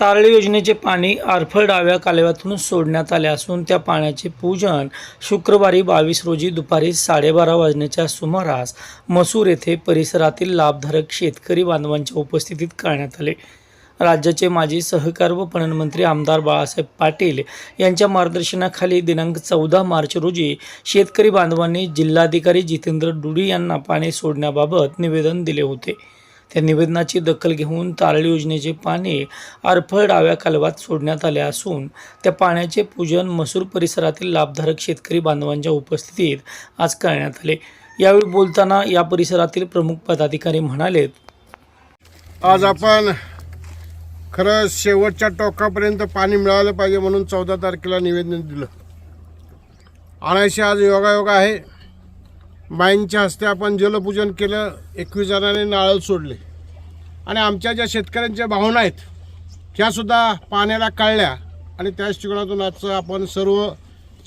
तारळी योजनेचे पाणी आरफळ डाव्या कालव्यातून सोडण्यात आले असून त्या पाण्याचे पूजन शुक्रवारी बावीस रोजी दुपारी साडेबारा वाजण्याच्या सुमारास मसूर येथे परिसरातील लाभधारक शेतकरी बांधवांच्या उपस्थितीत करण्यात आले. राज्याचे माजी सहकार व पणन मंत्री आमदार बाळासाहेब पाटील यांच्या मार्गदर्शनाखाली दिनांक चौदा मार्च रोजी शेतकरी बांधवांनी जिल्हाधिकारी जितेंद्र डुडी यांना पाणी सोडण्याबाबत निवेदन दिले होते. त्या निवेदनाची दखल घेऊन तारळी योजनेचे पाणी आरफळ डाव्या कालवात सोडण्यात आले असून त्या पाण्याचे पूजन मसूर परिसरातील लाभधारक शेतकरी बांधवांच्या उपस्थितीत आज करण्यात आले. यावेळी बोलताना या परिसरातील प्रमुख पदाधिकारी म्हणाले आज आपण खरं शेवटच्या टोकापर्यंत पाणी मिळालं पाहिजे म्हणून चौदा तारखेला निवेदन दिलं. आणायशी आज योगायोग आहे. बाईंच्या हस्ते आपण जलपूजन केलं एकवीस जणांनी नारळ सोडले. आणि आमच्या ज्या शेतकऱ्यांच्या भावना आहेत त्यासुद्धा पाण्याला कळल्या. आणि त्याच ठिकाणातून आजचं आपण सर्व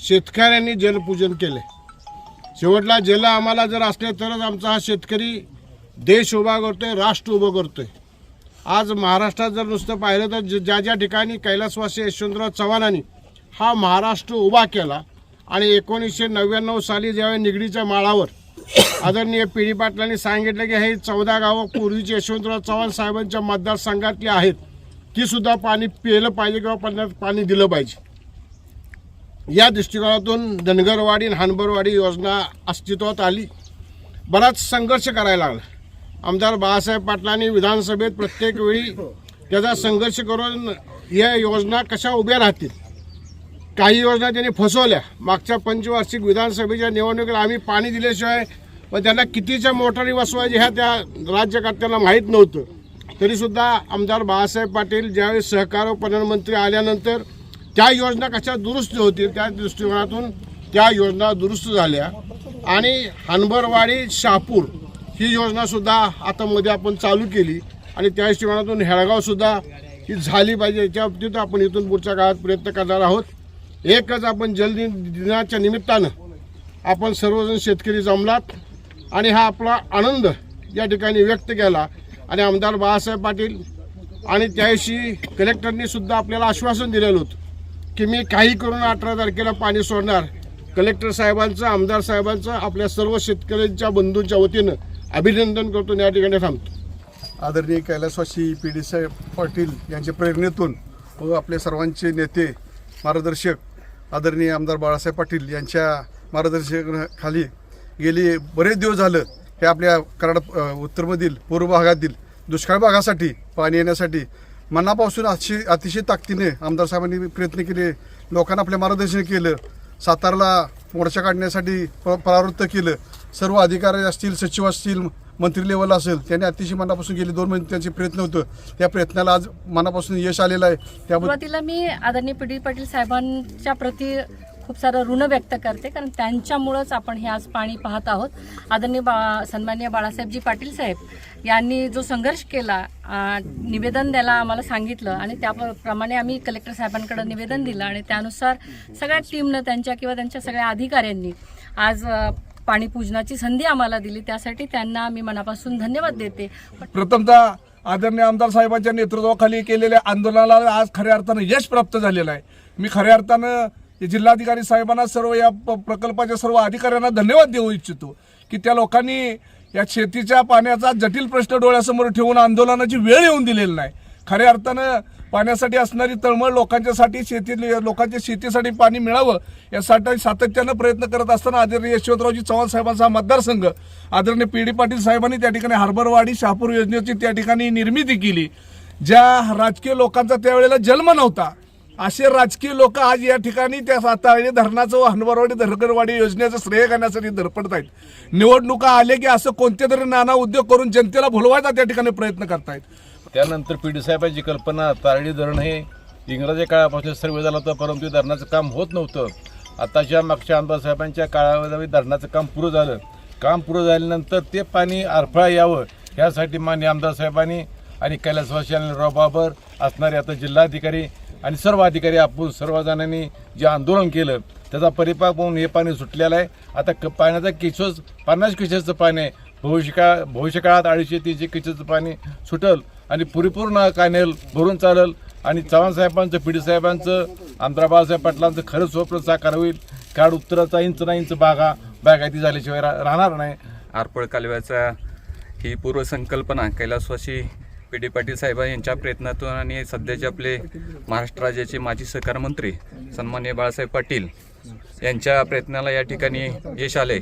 शेतकऱ्यांनी जलपूजन केले शेवटला जल आम्हाला जर असले तरच आमचा हा शेतकरी देश उभा करतोय राष्ट्र उभं करतोय. आज महाराष्ट्रात जर नुसतं पाहिलं तर ज- ज्या ज्या ठिकाणी कैलासवासी यशवंतराव चव्हाणांनी हा महाराष्ट्र उभा केला आणि एकोणीसशे नव्याण्णव साली ज्यावेळी निगडीच्या माळावर आदरणीय पी डी पाटलांनी सांगितलं की हे चौदा गावं पूर्वीची यशवंतराव चव्हाण साहेबांच्या मतदारसंघातली आहेत. ती सुद्धा पाणी पिलं पाहिजे किंवा पाण्यात पाणी दिलं पाहिजे. या दृष्टिकोनातून धनगरवाडी आणि हानबरवाडी योजना अस्तित्वात आली. बराच संघर्ष करायला लागला. आमदार बाळासाहेब पाटलांनी विधानसभेत प्रत्येक वेळी त्याचा संघर्ष करून या योजना कशा उभ्या राहतील? काही योजना त्यांनी फसवल्या. मागच्या पंचवार्षिक विधानसभेच्या निवडणुकीला आम्ही पाणी दिल्याशिवाय व त्यांना कितीच्या मोटारी बसवायची ह्या त्या राज्यकर्त्यांना माहीत नव्हतं. तरीसुद्धा आमदार बाळासाहेब पाटील ज्यावेळी सहकार व पणन आल्यानंतर त्या योजना कशा दुरुस्त होतील त्या दृष्टिकोनातून त्या योजना दुरुस्त झाल्या. आणि हनबरवाडी शहापूर ही योजनासुद्धा आता मध्ये आपण चालू केली. आणि त्या दृष्टिकोनातून हेळगावसुद्धा ही झाली पाहिजे याच्या बाबतीत आपण इथून पुढच्या काळात प्रयत्न करणार आहोत. एकच आपण जल दिनाच्या निमित्तानं आपण सर्वजण शेतकरी जमलात. आणि हा आपला आनंद या ठिकाणी व्यक्त केला. आणि आमदार बाळासाहेब पाटील आणि त्याविषयी कलेक्टरनी सुद्धा आपल्याला आश्वासन दिलेलं होतं की मी काही करून अठरा तारखेला पाणी सोडणार. कलेक्टर साहेबांचं आमदार साहेबांचं आपल्या सर्व शेतकऱ्यांच्या बंधूंच्या वतीनं अभिनंदन करतो. या ठिकाणी थांबतो. आदरणीय कैलासवासी पी डी साहेब पाटील यांच्या प्रेरणेतून व आपले सर्वांचे नेते मार्गदर्शक आदरणीय आमदार बाळासाहेब पाटील यांच्या मार्गदर्शनाखाली गेली बरेच दिवस झालं. हे आपल्या कराड उत्तरमधील पूर्व भागातील दुष्काळ भागासाठी पाणी येण्यासाठी मनापासून अतिशय अतिशय ताकदीने आमदार साहेबांनी प्रयत्न केले. लोकांना आपले मार्गदर्शन केलं. सातारला मोर्चा काढण्यासाठी प परावृत्त केलं. सर्व अधिकारी असतील सचिव असतील मंत्री लेवलला असेल त्यांनी अतिशय मनापासून गेले. दोन महिने त्यांचे प्रयत्न होतं. त्या प्रयत्नाला आज मनापासून यश आलेलं आहे. त्याबद्दल मी आदरणीय पी डी पाटील साहेबांच्या प्रती खूप सारं ऋण व्यक्त करते कारण त्यांच्यामुळंच आपण हे आज पाणी पाहत आहोत. आदरणीय बा सन्मान्य बाळासाहेबजी पाटील साहेब यांनी जो संघर्ष केला निवेदन द्यायला आम्हाला सांगितलं आणि त्याप्रमाणे आम्ही कलेक्टर साहेबांकडे निवेदन दिलं आणि त्यानुसार सगळ्या टीमनं त्यांच्या किंवा त्यांच्या सगळ्या अधिकाऱ्यांनी आज पाणी पूजनाची संधी आम्हाला दिली. त्यासाठी त्यांना मी मनापासून धन्यवाद देते. प्रथमतः आदरणीय आमदार साहेबांच्या नेतृत्वाखाली केलेल्या आंदोलनाला आज खऱ्या अर्थानं यश प्राप्त झालेलं आहे. मी खऱ्या अर्थानं जिल्हाधिकारी साहेबांना सर्व या प- प्रकल्पाच्या सर्व अधिकाऱ्यांना धन्यवाद देऊ इच्छितो की त्या लोकांनी या शेतीच्या पाण्याचा जटिल प्रश्न डोळ्यासमोर ठेवून आंदोलनाची वेळ येऊन दिलेली नाही. खऱ्या अर्थानं पाण्यासाठी असणारी तळमळ लोकांच्यासाठी शेती लोकांच्या शेतीसाठी पाणी मिळावं यासाठी सातत्यानं प्रयत्न करत असताना आदरणीय यशवंतरावजी चव्हाण साहेबांचा हा मतदारसंघ आदरणीय पी डी पाटील साहेबांनी त्या ठिकाणी हार्बरवाडी शहापूर योजनेची त्या ठिकाणी निर्मिती केली. ज्या राजकीय लोकांचा त्यावेळेला जन्म नव्हता असे राजकीय लोक आज या ठिकाणी त्या साताळी धरणाचं व हनवरवाडी धरगरवाडी योजनेचं श्रेय करण्यासाठी धडपडत आहेत. निवडणुका आले की असं कोणते तरी नाना उद्योग करून जनतेला भुलवायचा त्या ठिकाणी प्रयत्न करतायत. त्यानंतर पी डी साहेबांची कल्पना तारडी धरण हे इंग्रजी काळापासून सर्व झालं होतं परंतु धरणाचं काम होत नव्हतं. आताच्या मागच्या आमदार साहेबांच्या काळामध्ये धरणाचं काम पुरं झालं. काम पुरं झाल्यानंतर ते पाणी आरफळा यावं यासाठी मान्य आमदार साहेबांनी आणि कैलासवासी आणि बाबर असणारे आता जिल्हाधिकारी आणि सर्व अधिकारी आपण सर्वजणांनी जे आंदोलन केलं त्याचा परिपाक म्हणून हे पाणी सुटलेलं आहे. आता क पाण्याचा किशोच पन्नास किशोचं पाणी आहे. भविष्यकाळ भविष्यकाळात अडीचशे तीनशे किशोचं पाणी सुटल. आणि परिपूर्ण कॅनेल भरून चालेल. आणि चव्हाण साहेबांचं पी डी साहेबांचं आमदार बाळासाहेब पाटलांचं खरं स्वप्न साकार होईल. काळ उत्तराचा इंच ना इंच बागा बागायती झाल्याशिवाय रा- राहणार नाही. आरपळ कालव्याचा ही पूर्वसंकल्पना कैलासवासी पी डी पाटील साहेब यांच्या प्रयत्नातून आणि सध्याचे आपले महाराष्ट्र राज्याचे माजी सहकार मंत्री सन्मान्य बाळासाहेब पाटील यांच्या प्रयत्नाला या ठिकाणी यश आले